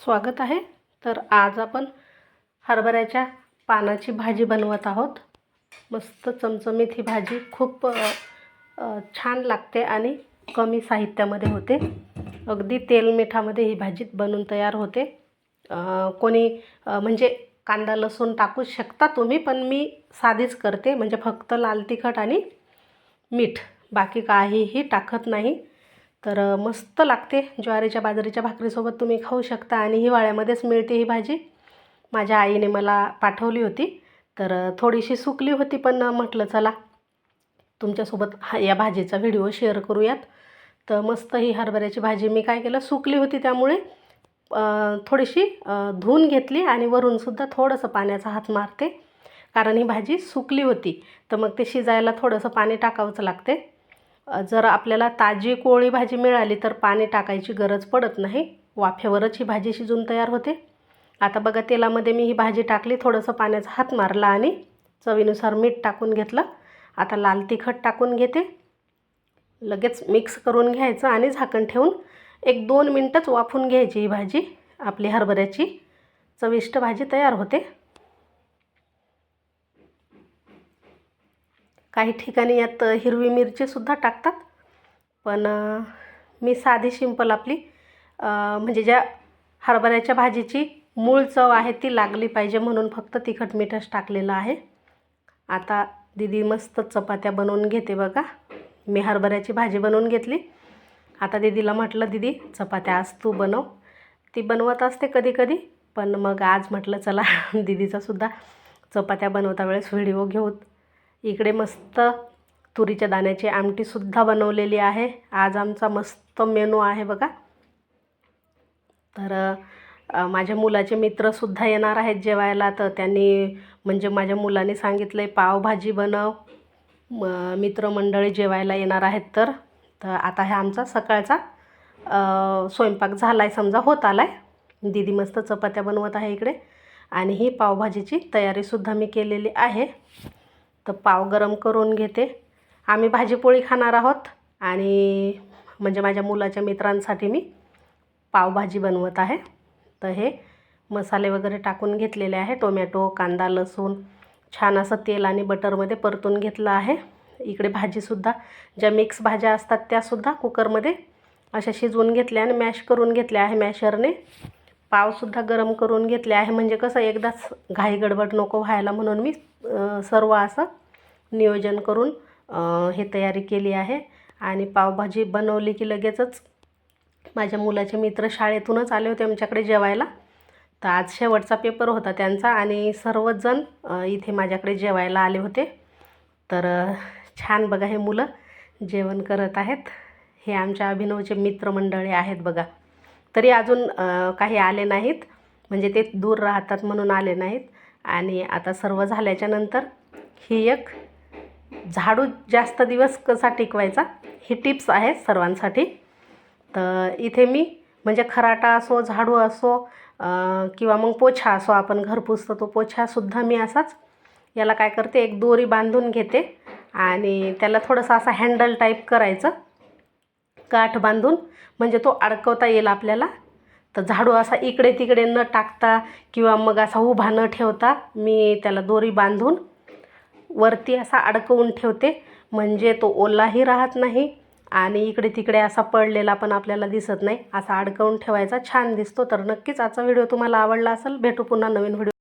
स्वागत आहे. तर आज आपण हरभऱ्याच्या पानाची भाजी बनवत आहोत. मस्त चमचमीत ही भाजी खूप छान लागते आणि कमी साहित्यामध्ये होते. अगदी तेल मिठामध्ये ही भाजी बनून तयार होते. कोणी म्हणजे कांदा लसूण टाकू शकता तुम्ही पण मी साधीच करते. म्हणजे फक्त लाल तिखट आणि मीठ. बाकी काहीही टाकत नाही. तर मस्त लागते. ज्वारीच्या बाजरीच्या भाकरीसोबत तुम्ही खाऊ शकता आणि हिवाळ्यामध्येच मिळते ही भाजी. माझ्या आईने मला पाठवली होती. तर थोडीशी सुकली होती पण म्हटलं चला तुमच्यासोबत हा या भाजीचा व्हिडिओ शेअर करूयात. तर मस्त ही हरभऱ्याची भाजी मी काय केलं सुकली होती त्यामुळे थोडीशी धुवून घेतली आणि वरूनसुद्धा थोडंसं पाण्याचा हात मारते. कारण ही भाजी सुकली होती. तर मग ते शिजायला थोडंसं पाणी टाकावंच लागते. जर आपल्याला ताजी कोळी भाजी मिळाली तर पाणी टाकायची गरज पडत नाही. वाफेवरच ही भाजी शिजून तयार होते. आता बघा तेलामध्ये मी ही भाजी टाकली. थोडंसं पाण्याचा हात मारला आणि चवीनुसार मीठ टाकून घेतलं. आता लाल तिखट टाकून घेते. लगेच मिक्स करून घ्यायचं आणि झाकण ठेवून एक दोन मिनटंच वाफून घ्यायची ही भाजी. आपली हरभऱ्याची चविष्ट भाजी तयार होते. काही ठिकाणी यात हिरवी मिरचीसुद्धा टाकतात. पण मी साधी सिंपल आपली म्हणजे ज्या हरभऱ्याच्या भाजीची मूळ चव आहे ती लागली पाहिजे म्हणून फक्त तिखट मीठच टाकलेलं आहे. आता दीदी मस्त चपात्या बनवून घेते बघा. मी हरभऱ्याची भाजी बनवून घेतली. आता दीदीला म्हटलं दीदी चपात्या आज तू बनव. ती बनवत असते कधी कधी पण मग आज म्हटलं चला दीदीचासुद्धा चपात्या बनवता वेळेस व्हिडिओ घेऊ इकडे मस्त तुरीच्या दाण्याची आमटीसुद्धा बनवलेली आहे. आज आमचा मस्त मेनू आहे बघा. तर माझ्या मुलाचे मित्रसुद्धा येणार आहेत जेवायला. तर त्यांनी म्हणजे माझ्या मुलाने सांगितलं आहे पावभाजी बनव. म मित्रमंडळी जेवायला येणार आहेत तर. तर आता हे आमचा सकाळचा स्वयंपाक झाला आहे समजा होत आला आहे दीदी मस्त चपात्या बनवत आहे इकडे. आणि ही पावभाजीची तयारीसुद्धा मी केलेली आहे. तर पाव गरम करून घेते. आम्ही भाजीपोळी खाणार आहोत आणि म्हणजे माझ्या मुलाच्या मित्रांसाठी मी पावभाजी बनवत आहे. तर हे मसाले वगैरे टाकून घेतलेले आहे. टोमॅटो कांदा लसूण छान असं तेल आणि बटरमध्ये परतून घेतलं आहे. इकडे भाजीसुद्धा ज्या मिक्स भाज्या असतात त्यासुद्धा कुकरमध्ये अशा शिजवून घेतल्या आणि मॅश करून घेतल्या आहे मॅशरने पावसुद्धा गरम करून घेतले आहे. म्हणजे कसं एकदाच घाई गडबड नको व्हायला म्हणून मी सर्व असं नियोजन करून हे तयारी केली आहे. आणि पावभाजी बनवली की लगेचच माझ्या मुलाचे मित्र शाळेतूनच आले होते आमच्याकडे जेवायला. तर आज शेवटचा पेपर होता त्यांचा आणि सर्वच जण इथे माझ्याकडे जेवायला आले होते. तर छान बघा हे मुलं जेवण करत आहेत. हे आमच्या अभिनवचे मित्रमंडळी आहेत बघा. तरी अजून काही आले नाहीत. म्हणजे ते दूर राहतात म्हणून आले नाहीत. आणि आता सर्व झाल्याच्यानंतर ही एक झाडू जास्त दिवस कसा टिकवायचा ही टिप्स आहे सर्वांसाठी. तर इथे मी म्हणजे खराटा असो झाडू असो किंवा मग पोछा असो आपण घर पुसतो तो पोछासुद्धा मी असाच याला काय करते एक दोरी बांधून घेते. आणि त्याला थोडंसं असं हँडल टाईप करायचं. गाठ बांधून म्हणजे तो अडकवता येईल आपल्याला. तर झाडू असा इकडे तिकडे न टाकता किंवा मग असा उभा न ठेवता मी त्याला दोरी बांधून वरती असा अडकवून ठेवते. म्हणजे तो ओलाही राहत नाही आणि इकडे तिकडे असा पडलेला पण आपल्याला दिसत नाही. असा अडकवून ठेवायचा छान दिसतो. तर नक्कीच आजचा व्हिडिओ तुम्हाला आवडला असेल. भेटू पुन्हा नवीन व्हिडिओ